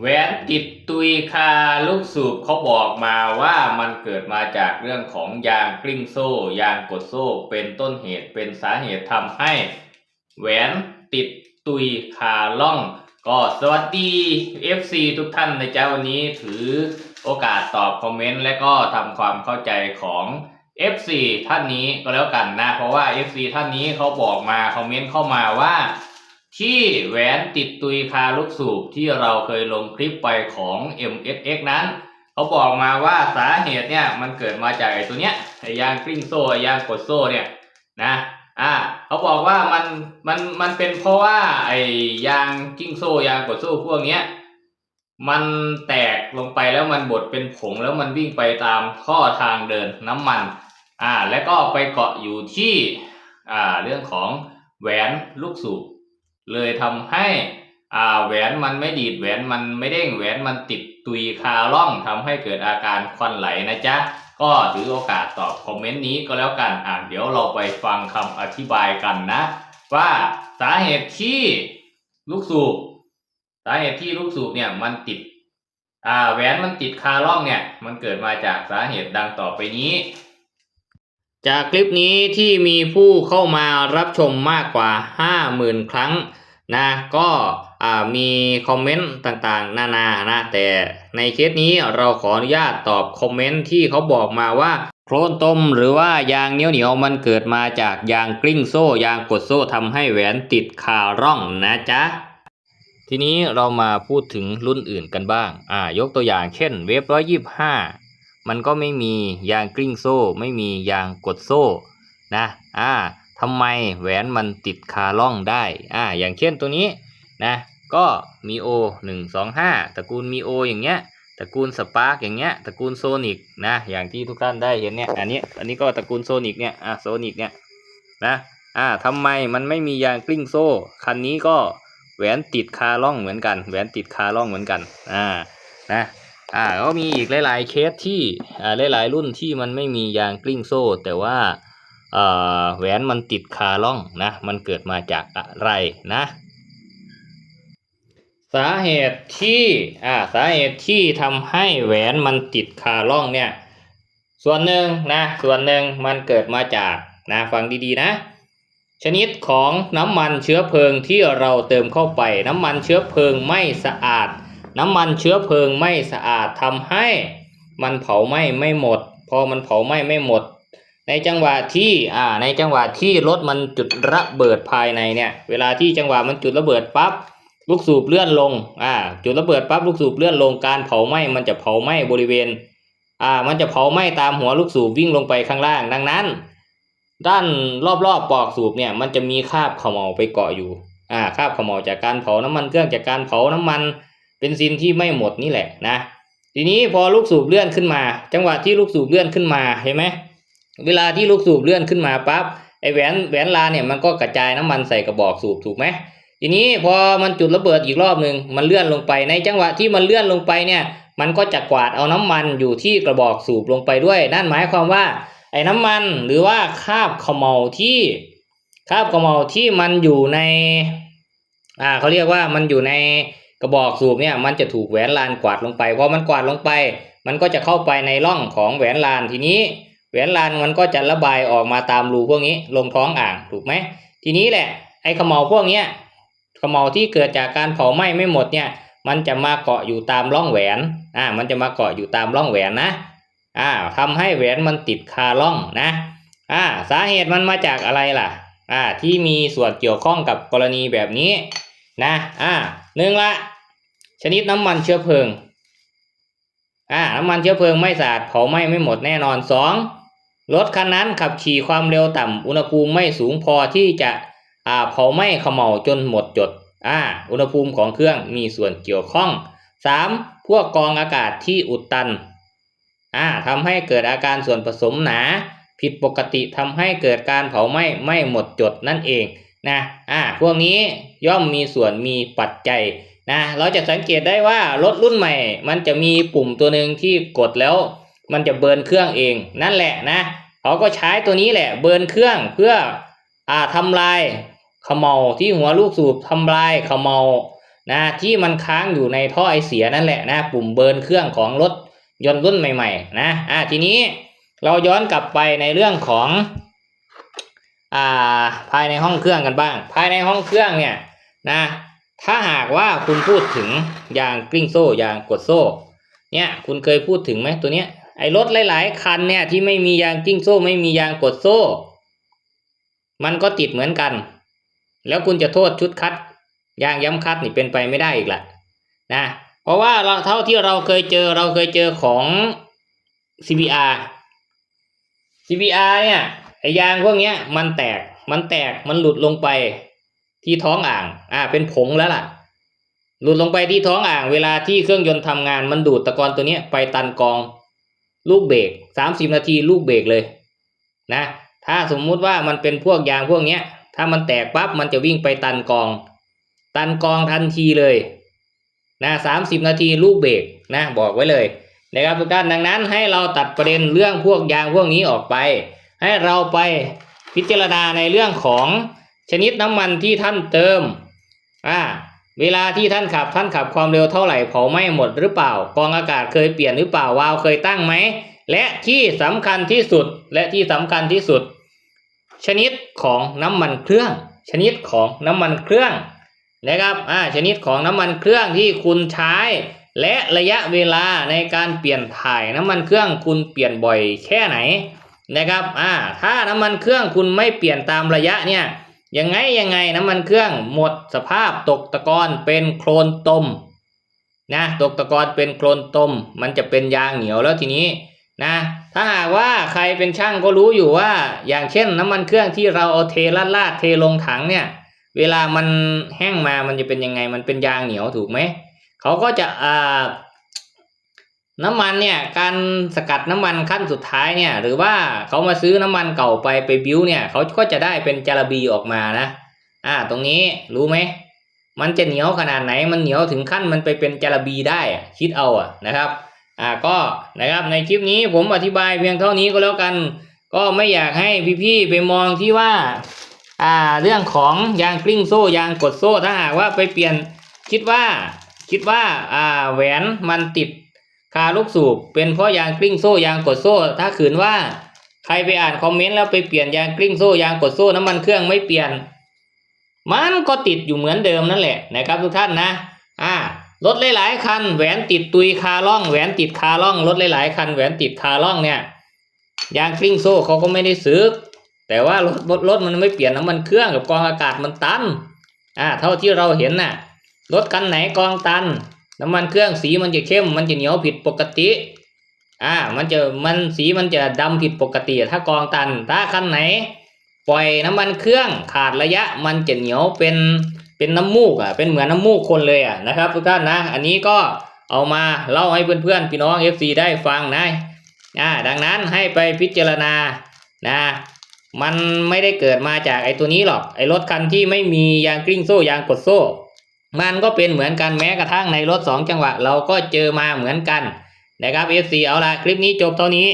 แหวนติดตุยคาลูกสูบเขาบอกมาว่ามันเกิดมาจากเรื่องของยางกลิ้งโซ่ ยางกดโซ่ เป็นต้นเหตุเป็นสาเหตุทำให้ แหวนติดตุยคาล่อง ก็สวัสดี FC ทุกท่านนะจ๊ะวันนี้ถือโอกาสตอบคอมเมนต์และก็ทำความเข้าใจของ FC ท่านนี้ก็แล้วกันนะ เพราะว่า FC ท่านนี้เขาบอกมาคอมเมนต์เข้ามาว่า ที่แหวนติดตุยคาลูกสูบที่เราเคยลงคลิปไปของ MSX นั้น เขาบอกมาว่าสาเหตุเนี่ยมันเกิดมาจากไอ้ตัวเนี้ยไอ้ยางกลิ้งโซ่ไอ้ยางกดโซ่เนี่ยนะอ่าเขาบอกว่ามันมันมันเป็นเพราะว่าไอ้ยางกิ้งโซ่ยางกดโซ่พวกเนี้ยมันแตกลงไปแล้วมันบดเป็นผงแล้วมันวิ่งไปตามท่อทางเดินน้ำมันอ่าแล้วก็ไปเกาะอยู่ที่อ่าเรื่องของแหวนลูกสูบ เลยทำให้อ่าแหวนมันไม่ดีดแหวนมันไม่เด้งแหวนมันติดตุยคาล่องทำให้เกิดอาการควันไหลนะจ๊ะก็ถือโอกาสตอบคอมเมนต์นี้ก็แล้วกันอ่าเดี๋ยวเราไปฟังคำอธิบายกันนะ ว่าสาเหตุที่ลูกสูบสาเหตุที่ลูกสูบเนี่ยมันติดอ่าแหวนมันติดคาล่องเนี่ย มันเกิดมาจากสาเหตุดังต่อไปนี้ จากคลิปนี้ที่มีผู้เข้ามารับชมมากกว่า 50,000 ครั้งนะก็มีคอมเมนต์ต่างๆ นานานะแต่ในเคสนี้เราขออนุญาตตอบคอมเมนต์ที่เขาบอกมาว่าโคลนต้มหรือว่ายางเหนียวเหนียวๆมันเกิดมาจากยางกลิ้งโซ่ ยางกดโซ่ทำให้แหวนติดคาร่องนะจ๊ะ ทีนี้เรามาพูดถึงรุ่นอื่นกันบ้าง อ่ายกตัวอย่างเช่นเวฟร้อยยี่ห้า มันก็ไม่มียางกลิ้งโซ่ ไม่มียางกดโซ่นะอ่าทำไมแหวนมันติดคาล่องได้อ่าอย่างเช่นตัวนี้นะก็มีโอหนึ่งสองห้าตระกูลมีโออย่างเงี้ยตระกูลสปาร์กอย่างเงี้ยตระกูลโซนิกนะอย่างที่ทุกท่านได้เห็นเนี่ยอันนี้อันนี้ก็ตระกูลโซนิกเนี่ยอ่าโซนิกเนี่ยนะอ่าทำไมมันไม่มียางกลิ้งโซ่คันนี้ก็แหวนติดคาล่องเหมือนกัน แหวนติดคาล่องเหมือนกันอ่านะ อ่าก็มีอีกหลาย ๆ เคสที่อ่าหลาย ๆ รุ่นที่มันไม่มียางกลิ้งโซ่ แต่ว่าเอ่อแหวนมันติดคาล่องนะมันเกิดมาจากอะไรนะ สาเหตุที่อ่าสาเหตุที่ทำให้แหวนมันติดคาล่องเนี่ยส่วนหนึ่งนะส่วนหนึ่งมันเกิดมาจากนะฟังดีๆนะ ชนิดของน้ำมันเชื้อเพลิงที่เราเติมเข้าไป น้ำมันเชื้อเพลิงไม่สะอาด น้ำมันเชื้อเพลิงไม่สะอาดทำให้มันเผาไหม้ไม่หมด พอมันเผาไหม้ไม่หมด ในจังหวะที่อ่าในจังหวะที่รถมันจุดระเบิดภายในเนี่ย เวลาที่จังหวะมันจุดระเบิดปั๊บลูกสูบเลื่อนลงอ่าจุดระเบิดปั๊บลูกสูบเลื่อนลงการเผาไหม้มันจะเผาไหม้บริเวณอ่ามันจะเผาไหม้ตามหัวลูกสูบวิ่งลงไปข้างล่าง ดังนั้น ด้านรอบๆปลอกสูบเนี่ยมันจะมีคราบเขม่าไปเกาะอยู่อ่าคราบเขม่าจากการเผาน้ำมันเครื่องจากการเผาน้ำมัน เบนซินที่ไม่หมดนี่แหละนะ ทีนี้พอลูกสูบเลื่อนขึ้นมา จังหวะที่ลูกสูบเลื่อนขึ้นมาเห็นไหมเวลาที่ลูกสูบเลื่อนขึ้นมาปั๊บไอแหวนแหวนลาเนี่ยมันก็กระจายน้ำมันใส่กระบอกสูบถูกไหมทีนี้พอมันจุดระเบิดอีกรอบหนึ่งมันเลื่อนลงไปในจังหวะที่มันเลื่อนลงไปเนี่ย มันก็จะกวาดเอาน้ำมันอยู่ที่กระบอกสูบลงไปด้วย นั่นหมายความว่า ไอ้น้ำมันหรือว่าคราบเขมเมาที่คราบเขมเมาที่มันอยู่ใน อ่าเขาเรียกว่ามันอยู่ใน กระบอกสูบเนี่ยมันจะถูกแหวนลานกวาดลงไปพอมันกวาดลงไป มันก็จะเข้าไปในร่องของแหวนลานทีนี้ แหวนลานมันก็จะระบายออกมาตามรูพวกนี้ลงท้องอ่างถูกไหมทีนี้แหละไอ้ขมเมาพวกเนี้ยขมเมาที่เกิดจากการเผาไหม้ไม่หมดเนี่ยมันจะมาเกาะอยู่ตามร่องแหวนอ่ามันจะมาเกาะอยู่ตามร่องแหวนนะอ่าทำให้แหวนมันติดคาล่องนะอ่าสาเหตุมันมาจากอะไรล่ะอ่าที่มีส่วนเกี่ยวข้องกับกรณีแบบนี้ นะอ่าหนึ่งละชนิดน้ำมันเชื้อเพลิงอ่าน้ำมันเชื้อเพลิงไม่สะอาดเผาไหม้ไม่หมดแน่นอนสองรถคันนั้นขับขี่ความเร็วต่ำอุณหภูมิไม่สูงพอที่จะอ่าเผาไหม้เขม่าจนหมดจดอ่าอุณหภูมิของเครื่องมีส่วนเกี่ยวข้องสามพวกกองอากาศที่อุดตันอ่าทำให้เกิดอาการส่วนผสมหนา ผิดปกติทำให้เกิดการเผาไหม้ไม่หมดจดนั่นเอง นะอ่าพวกนี้ย่อมมีส่วนมีปัจจัยนะเราจะสังเกตได้ว่ารถรุ่นใหม่ มันจะมีปุ่มตัวหนึ่งที่กดแล้ว มันจะเบิร์นเครื่องเอง นั่นแหละนะเขาก็ใช้ตัวนี้แหละเบิร์นเครื่องเพื่ออ่าทำลายขมเมาที่หัวลูกสูบทำลายขมเมานะที่มันค้างอยู่ในท่อไอเสียนั่นแหละนะปุ่มเบิร์นเครื่องของรถยนต์รุ่นใหม่ ๆ นะอ่าทีนี้เราย้อนกลับไปในเรื่องของ อ่าภายในห้องเครื่องกันบ้าง ภายในห้องเครื่องเนี่ยนะถ้าหากว่าคุณพูดถึงยางกลิ้งโซ่ยางกดโซ่ เนี่ยคุณเคยพูดถึงไหมตัวเนี้ยไอ้รถหลาย ๆ คันเนี่ยที่ไม่มียางกลิ้งโซ่ ไม่มียางกดโซ่ มันก็ติดเหมือนกัน แล้วคุณจะโทษชุดคัด ยางย้ำคัดนี่เป็นไปไม่ได้อีกละนะเพราะว่าเราเท่าที่เราเคยเจอเราเคยเจอของ CBR CBR เนี่ย ยางพวกเนี้ย มันแตกมันแตกมันหลุดลงไปที่ท้องอ่าง อ่า เป็นผงแล้วล่ะ หลุดลงไปที่ท้องอ่าง เวลาที่เครื่องยนต์ทำงานมันดูดตะกอนตัวเนี้ยไปตันกอง ลูกเบรกสามสิบนาทีลูกเบรกเลย นะ ถ้าสมมุติว่ามันเป็นพวกยางพวกเนี้ย ถ้ามันแตกปั๊บมันจะวิ่งไปตันกอง ตันกองทันทีเลย นะสามสิบนาทีลูกเบรกนะ บอกไว้เลยนะครับทุกท่านดังนั้นให้เราตัดประเด็นเรื่องพวกยางพวกนี้ออกไป ให้เราไปพิจารณาในเรื่องของชนิดน้ำมันที่ท่านเติมอ่าเวลาที่ท่านขับท่านขับความเร็วเท่าไหร่เผาไหม้หมดหรือเปล่า กองอากาศเคยเปลี่ยนหรือเปล่าวาล์วเคยตั้งไหม และที่สำคัญที่สุดและที่สำคัญที่สุด ชนิดของน้ำมันเครื่อง ชนิดของน้ำมันเครื่องนะครับอ่าชนิดของน้ำมันเครื่องที่คุณใช้ และระยะเวลาในการเปลี่ยนถ่ายน้ำมันเครื่องคุณเปลี่ยนบ่อยแค่ไหน นะครับอ่าถ้าน้ำมันเครื่องคุณไม่เปลี่ยนตามระยะเนี่ยยังไงยังไงน้ำมันเครื่องหมดสภาพตกตะกอนเป็นโคลนตมนะตกตะกอนเป็นโคลนตม มันจะเป็นยางเหนียวแล้วทีนี้นะถ้าหากว่าใครเป็นช่างก็รู้อยู่ว่า อย่างเช่นน้ำมันเครื่องที่เราเอาเทลาดลาดเทลงถังเนี่ยเวลามันแห้งมามันจะเป็นยังไงมันเป็นยางเหนียวถูกไหมเขาก็จะอ่า น้ำมันเนี่ยการสกัดน้ำมันขั้นสุดท้ายเนี่ยหรือว่าเขามาซื้อน้ำมันเก่าไปไปบิ้วเนี่ยเขาก็จะได้เป็นจาระบีออกมานะอ่าตรงนี้รู้ไหมมันจะเหนียวขนาดไหนมันเหนียวถึงขั้นมันไปเป็นจาระบีได้อะคิดเอาอะนะครับอ่าก็นะครับในคลิปนี้ผมอธิบายเพียงเท่านี้ก็แล้วกัน ก็ไม่อยากให้พี่ๆไปมองที่ว่าอ่าเรื่องของยางกลิ้งโซ่ยางกดโซ่ถ้าหากว่าไปเปลี่ยนคิดว่าคิดว่าอ่าแหวนมันติด คาลูกสูบเป็นเพราะยางกลิ้งโซ่ยางกดโซ่ ถ้าขืนว่า ใครไปอ่านคอมเมนต์แล้วไปเปลี่ยนยางกลิ้งโซ่ยางกดโซ่น้ำมันเครื่องไม่เปลี่ยน มันก็ติดอยู่เหมือนเดิมนั่นแหละนะครับทุกท่านนะอ่ารถหลายๆคันแหวนติดตุยคาล่องแหวนติดคาล่องรถหลายๆคันแหวนติดคาล่องเนี่ยยางกลิ้งโซ่เขาก็ไม่ได้ซื้อแต่ว่ารถรถรถมันไม่เปลี่ยนน้ำมันเครื่องกับกองอากาศมันตันอ่าเท่าที่เราเห็นน่ะรถคันไหนกองตัน น้ำมันเครื่องสีมันจะเข้ม มันจะเหนียวผิดปกติ อ่า มันจะมันสีมันจะดำผิดปกติ ถ้ากองตัน ถ้าคันไหน ปล่อยน้ำมันเครื่องขาดระยะ มันจะเหนียวเป็นเป็นน้ำมูกอะ เป็นเหมือนน้ำมูกคนเลยอะนะครับทุกท่านนะ อันนี้ก็เอามาเล่าให้เพื่อนๆพี่น้อง FC ได้ฟังนะอ่าดังนั้นให้ไปพิจารณานะมันไม่ได้เกิดมาจากไอ้ตัวนี้หรอกไอ้รถคันที่ไม่มียางกลิ้งโซ่ยางกดโซ่ มันก็เป็นเหมือนกันแม้กระทั่งในรถสองจังหวะ เราก็เจอมาเหมือนกันนะครับ FC เอาละคลิปนี้จบเท่านี้